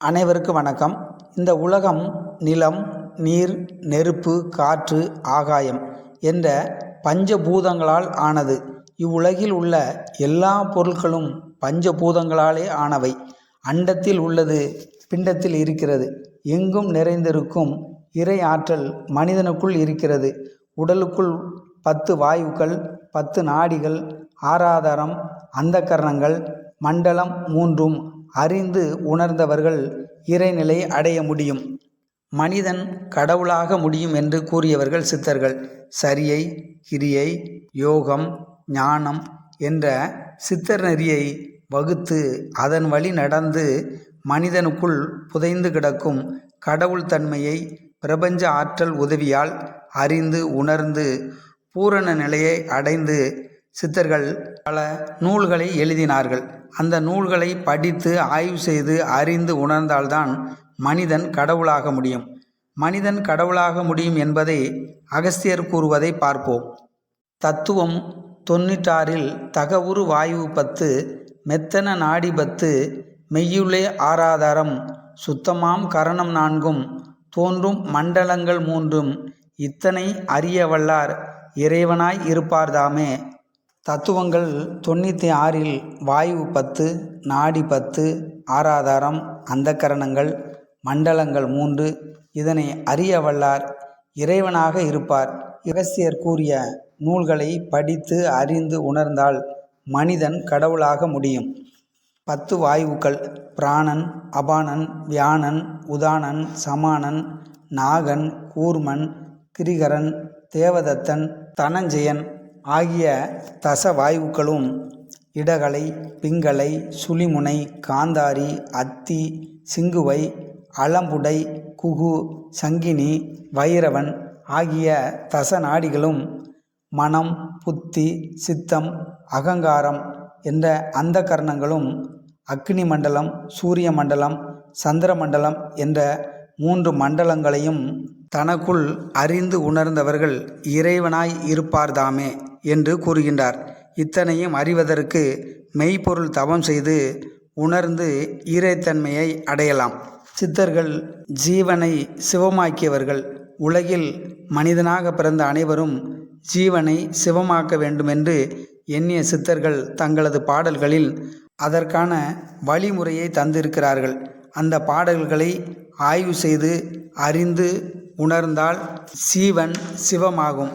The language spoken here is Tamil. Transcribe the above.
அனைவருக்கும் வணக்கம். இந்த உலகம் நிலம் நீர் நெருப்பு காற்று ஆகாயம் என்ற பஞ்சபூதங்களால் ஆனது. இவ்வுலகில் உள்ள எல்லா பொருட்களும் பஞ்சபூதங்களாலே ஆனவை. அண்டத்தில் உள்ளது பிண்டத்தில் இருக்கிறது. எங்கும் நிறைந்திருக்கும் இறை ஆற்றல் மனிதனுக்குள் இருக்கிறது. உடலுக்குள் பத்து வாயுக்கள் பத்து நாடிகள் ஆராதாரம் அந்தக்கரணங்கள் மண்டலம் மூன்றும் அறிந்து உணர்ந்தவர்கள் இறைநிலை அடைய முடியும். மனிதன் கடவுளாக முடியும் என்று கூறியவர்கள் சித்தர்கள். சரியை கிரியை யோகம் ஞானம் என்ற சித்தர் நெறியை வகுத்து அதன் வழி நடந்து மனிதனுக்குள் புதைந்து கிடக்கும் கடவுள் தன்மையை பிரபஞ்ச ஆற்றல் உதவியால் அறிந்து உணர்ந்து பூரண நிலையை அடைந்து சித்தர்கள் பல நூல்களை எழுதினார்கள். அந்த நூல்களை படித்து ஆய்வு செய்து அறிந்து உணர்ந்தால்தான் மனிதன் கடவுளாக முடியும். மனிதன் கடவுளாக முடியும் என்பதை அகஸ்தியர் கூறுவதை பார்ப்போம். தத்துவம் தொன்னிட்டாறில் தகவுரு வாயு பத்து மெத்தன நாடி பத்து மெய்யுளே ஆராதாரம் சுத்தமாம் கரணம் நான்கும் தோன்றும் மண்டலங்கள் மூன்றும் இத்தனை அறிய வல்லார் இறைவனாய் இருப்பார்தாமே தத்துவங்கள் தொண்ணூற்றி ஆறில் வாயு பத்து நாடி பத்து ஆராதாரம் அந்தக்கரணங்கள் மண்டலங்கள் மூன்று. இதனை அறிய வல்லார் இறைவனாக இருப்பார். இரசியர் கூறிய நூல்களை படித்து அறிந்து உணர்ந்தால் மனிதன் கடவுளாக முடியும். பத்து வாயுக்கள் பிராணன் அபானன் வியானன் உதானன் சமானன் நாகன் கூர்மன் கிரிகரன் தேவதத்தன் தனஞ்சயன் ஆகிய தச வாயுக்களும் இடகலை பிங்களை சுழிமுனை காந்தாரி அத்தி சிங்குவை அலம்புடை குகு சங்கினி வைரவன் ஆகிய தச நாடிகளும் மனம் புத்தி சித்தம் அகங்காரம் என்ற அந்த கரணங்களும் அக்னி மண்டலம் சூரிய மண்டலம் சந்திர மண்டலம் என்ற மூன்று மண்டலங்களையும் தனக்குள் அறிந்து உணர்ந்தவர்கள் இறைவனாய் இருப்பார்தாமே. என்று கூறுகின்றார். இத்தனையும் அறிவதற்கு மெய்ப்பொருள் தவம் செய்து உணர்ந்து ஈரைத்தன்மையை அடையலாம். சித்தர்கள் ஜீவனை சிவமாக்கியவர்கள். உலகில் மனிதனாக பிறந்த அனைவரும் ஜீவனை சிவமாக்க வேண்டுமென்று எண்ணிய சித்தர்கள் தங்களது பாடல்களில் அதற்கான வழிமுறையை தந்திருக்கிறார்கள். அந்த பாடல்களை ஆய்வு செய்து அறிந்து உணர்ந்தால் சீவன் சிவமாகும்.